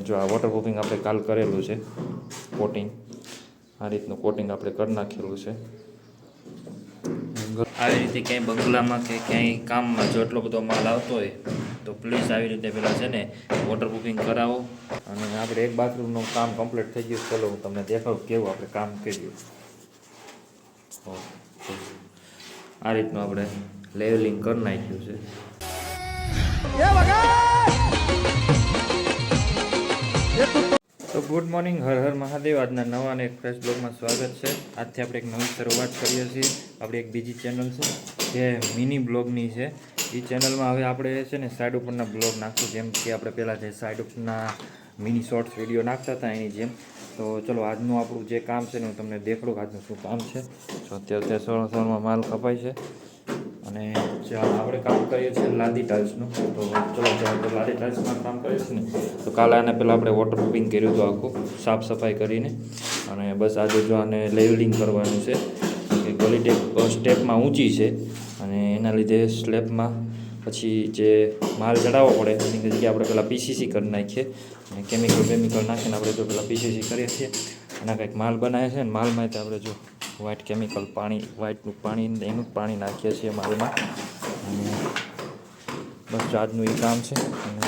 જો આ વોટરપ્રૂફિંગ આપણે કાલ કરેલું છે કોટિંગ આ રીતનું કોટિંગ આપણે કરી નાખેલું છે. આવી રીતે ક્યાંય બંગલામાં કે ક્યાંય કામમાં જો એટલો બધો માલ આવતો હોય તો પ્લીઝ આવી રીતે પહેલાં છે ને વોટરપ્રૂફિંગ કરાવો. અને આપણે એક બાથરૂમનું કામ કમ્પ્લીટ થઈ ગયું ચલો હું તમને દેખાડું કેવું આપણે કામ કર્યું. આ રીતનું આપણે લેવલિંગ કરી નાખ્યું છે. તો ગુડ મોર્નિંગ, હર હર મહાદેવ. આજના નવા અને એક ફ્રેશ બ્લોગમાં સ્વાગત છે. આજથી આપણે એક નવી શરૂઆત કરીએ છીએ. આપણી એક બીજી ચેનલ છે, જે મિની બ્લોગની છે. એ ચેનલમાં હવે આપણે છે ને સાઈડ ઉપરના બ્લોગ નાખશું, જેમ કે આપણે પહેલાં જે સાઈડ ઉપરના મિની શોર્ટ્સ વીડિયો નાખતા હતા, એની જેમ. તો ચલો, આજનું આપણું જે કામ છે ને, હું તમને દેખાડું આજનું શું કામ છે. તો અત્યારે અત્યારે સોળમાં માલ કપાય છે. અને જે આપણે કામ કરીએ છીએ લાદી ટાઇલ્સનું તો ચલો આપણે લાદી ટાઇલ્સમાં કામ કરીએ છીએ ને. તો કાલે આને પહેલાં આપણે વોટરપ્રૂફિંગ કર્યું હતું આખું, સાફ સફાઈ કરીને. અને બસ આજે જો આને લેવલિંગ કરવાનું છે. કે ક્વોલિટી સ્ટેપમાં ઊંચી છે. અને એના લીધે સ્લેબમાં પછી જે માલ ચડાવવો પડે, એની જગ્યાએ આપણે પહેલાં પીસીસી કરી નાખીએ. અને કેમિકલ કેમિકલ નાખીને આપણે જો પહેલાં પીસીસી કરીએ છીએ. એના કંઈક માલ બનાવે છે ને, માલમાં તે આપણે જો વ્હાઇટ કેમિકલ પાણી વ્હાઇટનું પાણી એનું પાણી નાખીએ છીએ માલમાં. અને બસ આજનું એ કામ છે. અને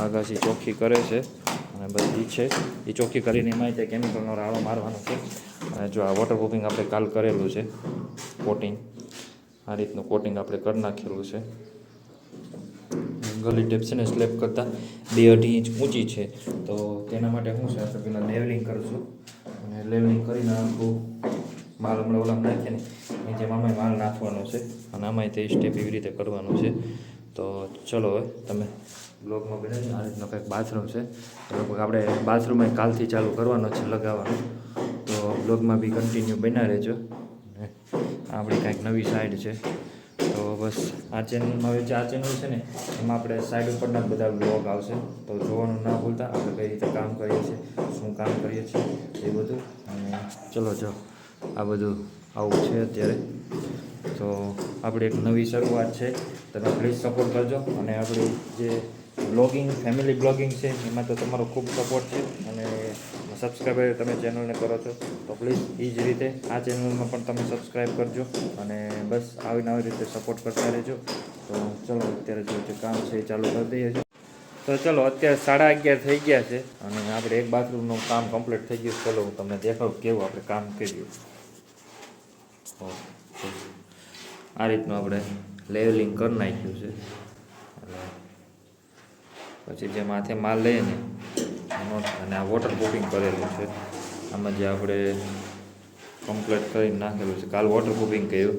આગાસી ચોખ્ખી કરે છે. અને બધી છે. એ ચોખ્ખી કરીને એમાં તે કેમિકલનો રાળો મારવાનો છે. અને જો આ વોટરપ્રૂફિંગ આપણે કાલ કરેલું છે કોટિંગ આ રીતનું કોટિંગ આપણે કરી નાખેલું છે. ગલી ટેપ છે ને સ્લેબ કરતાં બે અઢી ઇંચ ઊંચી છે. તો તેના માટે શું છે? આપણે પહેલાં લેવલિંગ કરીશું. અને લેવલિંગ કરીને આખું માલ હમણાં ઓલામાં નાખીએ ને જેમાં આમાં માલ નાખવાનો છે અને આમાંય તે સ્ટેપ એવી રીતે કરવાનું છે. તો ચલો હવે તમે બ્લોગમાં બને આ રીતનો કંઈક બાથરૂમ છે. લગભગ આપણે બાથરૂમમાં કાલથી ચાલુ કરવાનો છે, લગાવવાનો. તો બ્લોગમાં બી કન્ટિન્યુ બના રહેજો. આ આપણી કાંઈક નવી સાઈડ છે. તો બસ આ ચેનલમાં હવે જે આ ચેનલ છે ને, એમાં આપણે સાઈડ ઉપરના બધા બ્લોગ આવશે. તો જોવાનું ના ભૂલતા, આપણે કઈ રીતે કામ કરીએ છીએ, શું કામ કરીએ છીએ, એ બધું. અને ચલો જો આ બધું આવું છે અત્યારે. તો આપણી એક નવી શરૂઆત છે. તમે પ્લીઝ સપોર્ટ કરજો. અને આપણી જે બ્લોગિંગ ફેમિલી બ્લોગિંગ છે, એમાં તો તમારો ખૂબ સપોર્ટ છે. અને સબસ્ક્રાઈબર તમે ચેનલને કરો છો, તો પ્લીઝ એ જ રીતે આ ચેનલમાં પણ તમે સબસ્ક્રાઈબ કરજો. અને બસ આવી નવી રીતે સપોર્ટ કરતા રહેજો. તો ચલો, અત્યારે જે કામ છે એ ચાલુ કરી દઈએ છીએ. તો ચલો, અત્યારે સાડા અગિયાર થઈ ગયા છે અને આપણે એક બાથરૂમનું કામ કમ્પ્લીટ થઈ ગયું ચલો, હું તમને દેખાડું કેવું આપણે કામ કર્યું. આ રીતનું આપણે લેવલિંગ કરી નાખ્યું છે. પછી જે માથે માલ લઈએ ને અને આ વોટર પ્રૂફિંગ કરેલું છે. આમાં જે આપણે કમ્પ્લીટ કરીને નાખેલું છે. કાલ વોટર પ્રૂફિંગ કર્યું.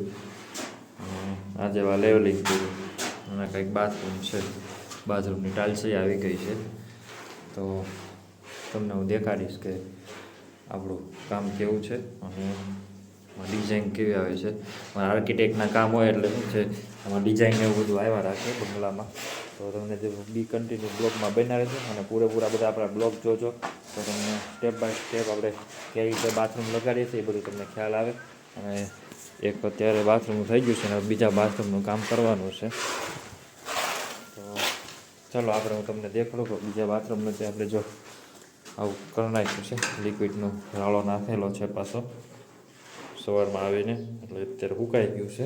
આજે આ લેવલિંગ કર્યું. અને કંઈક બાથરૂમ છે. બાથરૂમની ટાઇલ્સ આવી ગઈ છે. તો તમને હું દેખાડીશ કે આપણું કામ કેવું છે અને ડિઝાઇન કેવી આવે છે. આર્કિટેક્ટના કામ હોય એટલે શું છે આમાં ડિઝાઇન એવું બધું આવ્યા રાખે બંગલામાં. તો તમને જે બી કન્ટિન્યુ બ્લોગમાં બનાવે છે અને પૂરેપૂરા બધા આપણા બ્લોગ જોજો. તો તમને સ્ટેપ બાય સ્ટેપ આપણે કઈ રીતે બાથરૂમ લગાડીએ છીએ એ બધું તમને ખ્યાલ આવે. અને એક અત્યારે બાથરૂમ થઈ ગયું છે અને બીજા બાથરૂમનું કામ કરવાનું છે. ચાલો આપણે હું તમને દેખાડું કે બીજા બાથરૂમનું તે આપણે જો આવું કરી છે? લિક્વિડનો રાળો નાખેલો છે પાછો. સવારમાં આવીને, એટલે અત્યારે સુકાઈ ગયું છે.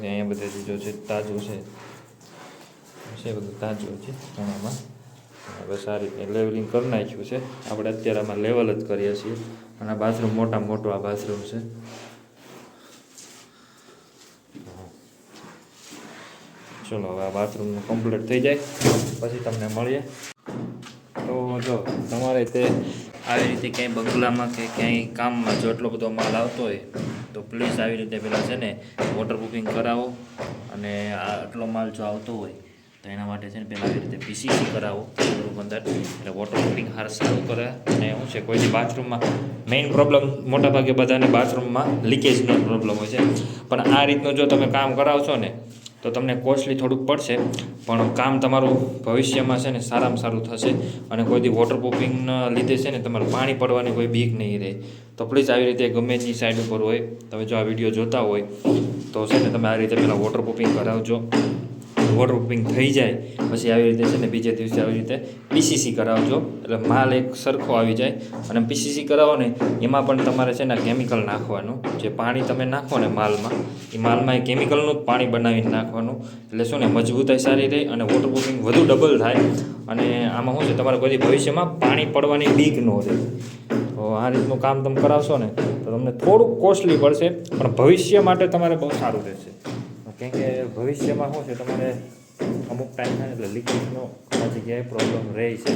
અહીંયા બધી ચીજો છે તાજું છે છે બધું તાજું છે ચણામાં હવે સારી રીતે લેવલિંગ કરી નાખ્યું છે. આપણે અત્યારે આમાં લેવલ જ કરીએ છીએ. અને બાથરૂમ મોટા મોટો આ બાથરૂમ છે. ચલો હવે આ બાથરૂમનું કમ્પ્લીટ થઈ જાય. પછી તમને મળીએ. તો જો, તમારે તે આવી રીતે ક્યાંય બંગલામાં કે ક્યાંય કામમાં જો એટલો બધો માલ આવતો હોય, તો પ્લીઝ આવી રીતે પહેલાં છે ને વોટર બુકિંગ કરાવો અને આટલો માલ જો આવતો હોય, તો એના માટે છે ને પહેલાં આવી રીતે પીસીસી કરાવો અંદર. એટલે બુકિંગ હાર સારું કરે. અને શું છે, કોઈની બાથરૂમમાં મેઇન પ્રોબ્લેમ મોટાભાગે બધાને બાથરૂમમાં લીકેજનો પ્રોબ્લેમ હોય છે. પણ આ રીતનું જો તમે કામ કરાવશો ને તો તમને કોસ્ટલી થોડુંક પડશે, પણ કામ તમારું ભવિષ્યમાં છે ને સારામાં સારું થશે અને કોઈથી વોટરપ્રૂફિંગના લીધે છે ને તમારે પાણી પડવાની કોઈ બીક નહીં રહે. તો પ્લીઝ આવી રીતે ગમે તેની સાઈડ ઉપર હોય, તમે જો આ વીડિયો જોતા હોય, તો છે ને તમે આ રીતે પહેલાં વોટરપ્રૂફિંગ કરાવજો. વોટરપ્રૂફિંગ થઈ જાય, પછી આવી રીતે છે ને બીજે દિવસે આવી રીતે પીસીસી કરાવજો. એટલે માલ એક સરખો આવી જાય. અને પીસીસી કરાવો ને, એમાં પણ તમારે છે ને કેમિકલ નાખવાનું. જે પાણી તમે નાખો ને માલમાં, એ માલમાં એ કેમિકલનું જ પાણી બનાવીને નાખવાનું. એટલે શું ને, મજબૂતાઈ સારી રહે અને વોટરપ્રૂફિંગ વધુ ડબલ થાય. અને આમાં શું છે, તમારે બધી ભવિષ્યમાં પાણી પડવાની બીક ન રહે. તો આ રીતનું કામ તમે કરાવશો ને, તો તમને થોડુંક કોસ્ટલી પડશે, પણ ભવિષ્ય માટે તમારે બહુ સારું રહેશે. કેમ કે ભવિષ્યમાં શું છે, તમારે અમુક ટાઈમ થાય એટલે લીકેજનો ઘણા જગ્યાએ પ્રોબ્લેમ રહે છે.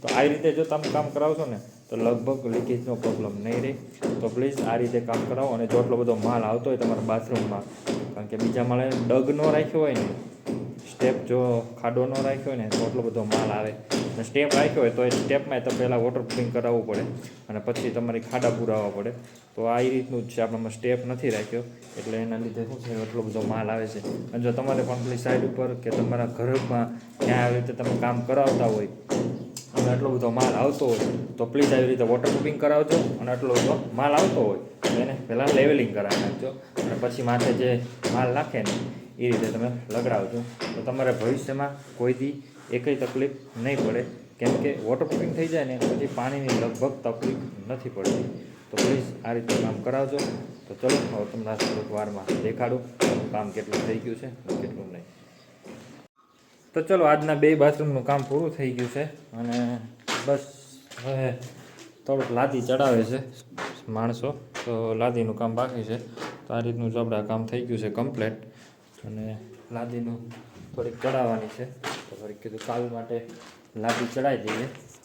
તો આવી રીતે જો તમે કામ કરાવશો ને, તો લગભગ લીકેજનો પ્રોબ્લેમ નહીં રહે. તો પ્લીઝ આ રીતે કામ કરાવો અને જો એટલો બધો માલ આવતો હોય તમારા બાથરૂમમાં કારણ કે બીજા માળે ડગ ન રાખ્યો હોય ને સ્ટેપ જો ખાડો ન રાખ્યો હોય ને, તો એટલો બધો માલ આવે. અને સ્ટેપ રાખ્યો હોય તો એ સ્ટેપમાં તો પહેલાં વોટરપ્રૂફિંગ કરાવવું પડે અને પછી તમારી ખાડા પુરાવવા પડે. તો આ રીતનું જ છે. આપણામાં સ્ટેપ નથી રાખ્યો. એટલે એના લીધે શું છે? એટલો બધો માલ આવે છે. અને જો તમારે પણ પેલી સાઈડ ઉપર કે તમારા ઘરમાં ક્યાં આવી રીતે તમે કામ કરાવતા હોય અને આટલો બધો માલ આવતો હોય, તો પ્લીઝ આવી રીતે વોટરપ્રૂફિંગ કરાવજો અને આટલો બધો માલ આવતો હોય એને પહેલાં લેવલિંગ કરાવી નાખજો. અને પછી માથે જે માલ નાખે ને એ રીતે તમે લગાડજો તો તમારે ભવિષ્યમાં કોઈ દી એકય તકલીફ નહીં પડે. કેમ કે વોટરપ્રૂફિંગ થઈ જાય ને, પછી પાણીની લગભગ તકલીફ નથી પડતી. તો પ્લીઝ આ રીતે કામ કરાવજો. તો ચલો, હવે તમને વારમાં દેખાડું કામ કેટલું થઈ ગયું છે કેટલું નહીં. તો ચલો, આજના બે બાથરૂમનું કામ પૂરું થઈ ગયું છે અને બસ હવે થોડુંક લાદી ચડાવે છે માણસો. તો લાદીનું કામ બાકી છે. તો આ રીતનું જબડા કામ થઈ ગયું છે કમ્પ્લેટ અને લાદીનું થોડીક ચડાવવાની છે. તો થોડીક કીધું કાલ માટે લાદી ચડાવી દઈએ.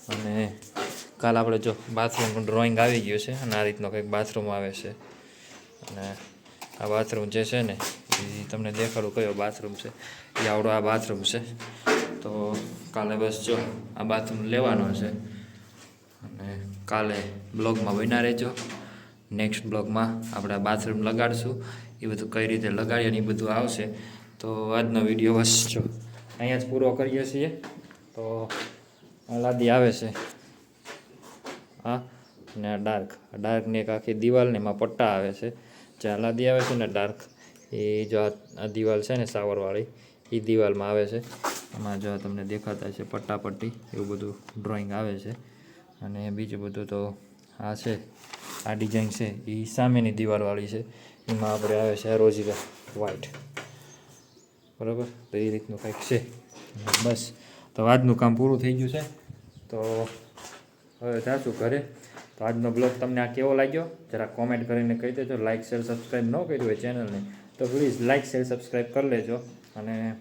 અને કાલ આપણે જો બાથરૂમનું ડ્રોઈંગ આવી ગયું છે અને આ રીતનો કંઈક બાથરૂમ આવે છે. અને આ બાથરૂમ જે છે ને એ તમને દેખાડું કયો બાથરૂમ છે. એ આવડો આ બાથરૂમ છે. તો કાલે બસ જો આ બાથરૂમ લેવાનો છે. અને કાલે બ્લોગમાં બન્યા રહેજો. નેક્સ્ટ બ્લોગમાં આપણે આ બાથરૂમ લગાડશું. એ બધું કઈ રીતે લગાડીએ ને એ બધું આવશે, તો આજનો વીડિયો બસ જો, અહીંયા જ પૂરો કરીએ છીએ. તો લાદી આવે છે. હા, ને આ ડાર્ક ડાર્કની એક આખી દિવાલને એમાં પટ્ટા આવે છે. જે આ લાદી આવે છે ને ડાર્ક એ જો આ દિવાલ છે ને સાવરવાળી, એ દિવાલમાં આવે છે. એમાં જો તમને દેખાતા છે પટ્ટા પટ્ટી એવું બધું ડ્રોઈંગ આવે છે. અને બીજું બધું તો આ છે. આ ડિઝાઇન છે, એ સામેની દિવાલવાળી છે. એમાં આપણે આવે છે રોજીલા વ્હાઈટ બરાબર? તો એ રીતનું કંઈક છે. બસ. તો આજનું કામ પૂરું થઈ ગયું છે. તો હવે જાશું ઘરે. તો આજનો બ્લોગ તમને આ કેવો લાગ્યો? જરા કોમેન્ટ કરીને કહી દેજો. લાઇક શેર સબસ્ક્રાઈબ ન કર્યું હોય ચેનલને, તો પ્લીઝ લાઇક શેર સબસ્ક્રાઈબ કરી લેજો. અને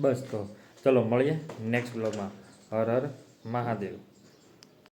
બસ તો, ચલો મળીએ નેક્સ્ટ બ્લોગમાં. હર હર મહાદેવ.